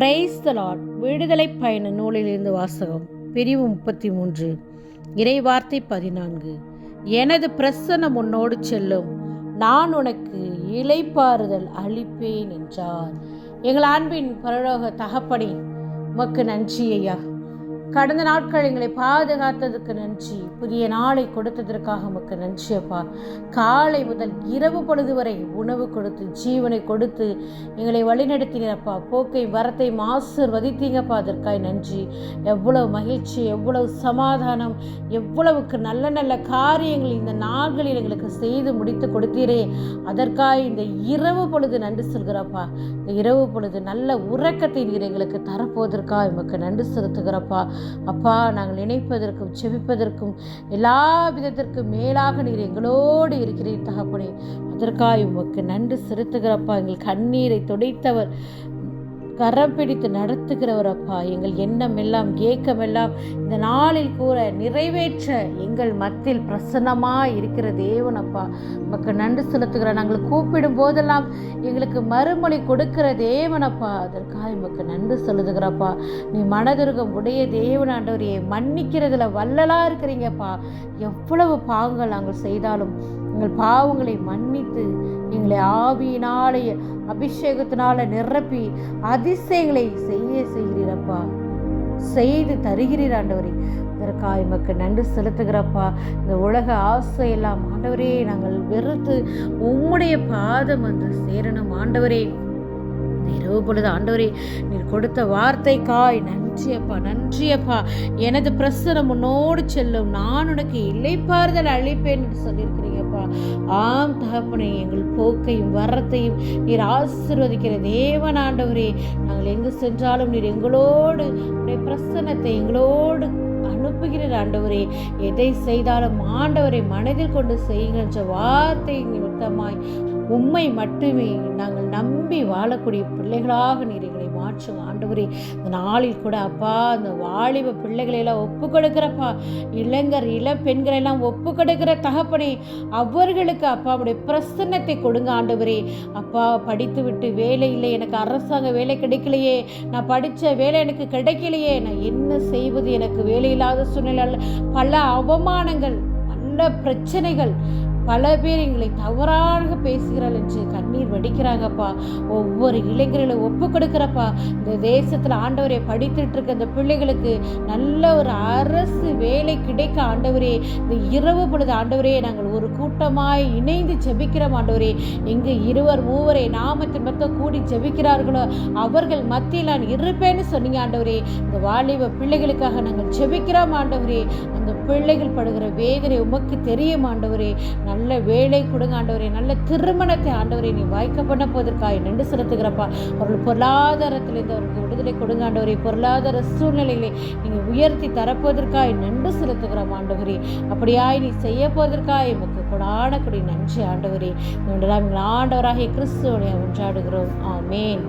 Praise the Lord விடுதலை பயண நூலிலிருந்து வாசகம் பிரிவு முப்பத்தி மூன்று இறைவார்த்தை பதினான்கு. எனது பிரசன்னம் உன்னோடு செல்லும். நான் உனக்கு இலைப்பாறுதல் அளிப்பேன் என்றார். எங்கள் அன்பின் பரலோக தகப்பனே உமக்கு நன்றி ஐயா கடந்த நாட்கள் எங்களை பாதுகாத்ததுக்கு நன்றி. புதிய நாளை கொடுத்ததற்காக உமக்கு நன்றி அப்பா. காலை முதல் இரவு பொழுது வரை உணவு கொடுத்து ஜீவனை கொடுத்து எங்களை வழிநடத்தினப்பா போக்கை வரத்தை ஆசீர்வதித்தீங்கப்பா. அதற்காய் நன்றி. எவ்வளவு மகிழ்ச்சி எவ்வளவு சமாதானம் எவ்வளவுக்கு நல்ல நல்ல காரியங்கள் இந்த நாள்களில் எங்களுக்கு செய்து முடித்து கொடுத்தீரே. அதற்காய் இந்த இரவு பொழுது நன்றி சொல்கிறப்பா. இந்த இரவு பொழுது நல்ல உறக்கத்தை நீர் எங்களுக்கு தரப்போவதற்காக உமக்கு நன்றி செலுத்துகிறப்பா. அப்பா நாங்கள் நினைப்பதற்கும் செபிப்பதற்கும் எல்லா விதத்திற்கும் மேலாக நீர் எங்களோடு இருக்கிறீர் தகப்பனே. அதற்காக உமக்கு நன்றி செலுத்துகிறப்பா. எங்கள் கண்ணீரை துடைத்தவர். கரம் பிடித்து நடத்துகிறவர் அப்பா எங்கள் எண்ணம் எல்லாம் ஏக்கமெல்லாம் இந்த நாளில் கூற நிறைவேற்ற எங்கள் மத்தியில் பிரசன்னமாக இருக்கிற தேவன் அப்பா உமக்கு நன்றி செலுத்துகிற நாங்கள் கூப்பிடும் போதெல்லாம் எங்களுக்கு மறுமொழி கொடுக்கிற தேவனப்பா. அதற்காக உமக்கு நன்றி செலுத்துகிறப்பா. நீ மனதுருகம் உடைய தேவன் மன்னிக்கிறதுல வல்லலாக இருக்கிறீங்கப்பா. எவ்வளவு பாவங்கள் நாங்கள் செய்தாலும் எங்கள் பாவங்களை மன்னித்து எங்களை ஆவியினாலே அபிஷேகத்தினால நிரப்பி அதிசயங்களை செய்ய செய்கிறீரப்பா. செய்து தருகிறீர் ஆண்டவரே. இதற்காக எமக்கு நன்றி செலுத்துகிறப்பா. இந்த உலக ஆசையெல்லாம் ஆண்டவரே நாங்கள் வெறுத்து உம்முடைய பாதம் வந்து சேரணும் ஆண்டவரே. இந்த இரவு பொழுது ஆண்டவரே நீர் கொடுத்த வார்த்தைக்காய். நன்றியப்பா நன்றியப்பா எனது பிரசனம் உன்னோடு செல்லும். நான் உனக்கு இலைப்பாறுதல் அழிப்பேன் என்று சொல்லியிருக்கிறீங்கப்பா ஆம் தகப்பனை எங்கள் போக்கையும் வரத்தையும் நீர் ஆசிர்வதிக்கிற தேவன் ஆண்டவரே. நாங்கள் எங்கு சென்றாலும் நீர் எங்களோடு உடைய பிரசன்னத்தை எங்களோடு அனுப்புகிறார் ஆண்டவரே. எதை செய்தாலும் ஆண்டவரை மனதில் கொண்டு செய்கின்ற வார்த்தை நிமித்தமாய் உண்மை மட்டுமே நாங்கள் நம்பி வாழக்கூடிய பிள்ளைகளாக நீர் மாற்றும் ஆண்டவரே இந்த நாளில் கூட அப்பா அந்த வாலிப பிள்ளைகளை எல்லாம் ஒப்பு கொடுக்கிறப்பா இளைஞர் இளம் பெண்களை எல்லாம் ஒப்பு கொடுக்குற தகப்பனே அவர்களுக்கு அப்பா பிரசன்னத்தை கொடுங்க ஆண்டவரே. அப்பா படித்து விட்டு வேலை இல்லை எனக்கு அரசாங்க வேலை கிடைக்கலையே. நான் படித்த வேலை எனக்கு கிடைக்கலையே. நான் என்ன செய்வது? எனக்கு வேலை இல்லாத சூழ்நிலை பல அவமானங்கள் பல பிரச்சனைகள். பல பேர் எங்களை தவறாக பேசுகிறாள் என்று கண்ணீர் வடிக்கிறாங்கப்பா. ஒவ்வொரு இளைஞர்களும் ஒப்பு கொடுக்குறப்பா. இந்த தேசத்தில் ஆண்டவரை படித்துட்டு இருக்க இந்த பிள்ளைகளுக்கு நல்ல ஒரு அரசு வேலை கிடைக்க ஆண்டவரே. இந்த இரவு பொழுது ஆண்டவரே நாங்கள் ஒரு கூட்டமாய் இணைந்து ஜெபிக்கிறோம் ஆண்டவரே. எங்கு இருவர் மூவரை நாமத்தின் மொத்தம் கூடி ஜெபிக்கிறார்களோ அவர்கள் மத்தியில் நான் இருப்பேன்னு சொன்னீங்க ஆண்டவரே. இந்த வாலிப பிள்ளைகளுக்காக நாங்கள் ஜெபிக்கிறோம் ஆண்டவரே. அந்த பிள்ளைகள் படுகிற வேதனை உமக்கு தெரியும் ஆண்டவரே. நல்ல நல்ல வேலை கொடுங்க ஆண்டவரே. நல்ல திருமணத்தை ஆண்டவரே நீ வாய்க்க பண்ண போவதற்காக நின்று செலுத்துகிறப்பா. அவர்கள் பொருளாதாரத்திலிருந்து அவர்களுக்கு விடுதலை கொடுங்க ஆண்டவரே. பொருளாதார சூழ்நிலைகளை நீங்கள் உயர்த்தி தரப்போவதற்காக நின்று செலுத்துகிறோம் ஆண்டவரே. அப்படியாய் நீ செய்ய போவதற்காக எமக்கு கொடான கொடி நன்றி ஆண்டவரே. இந்த ஆண்டவராகிய கிறிஸ்துவனை ஒன்றாடுகிறோம் ஆமேன்.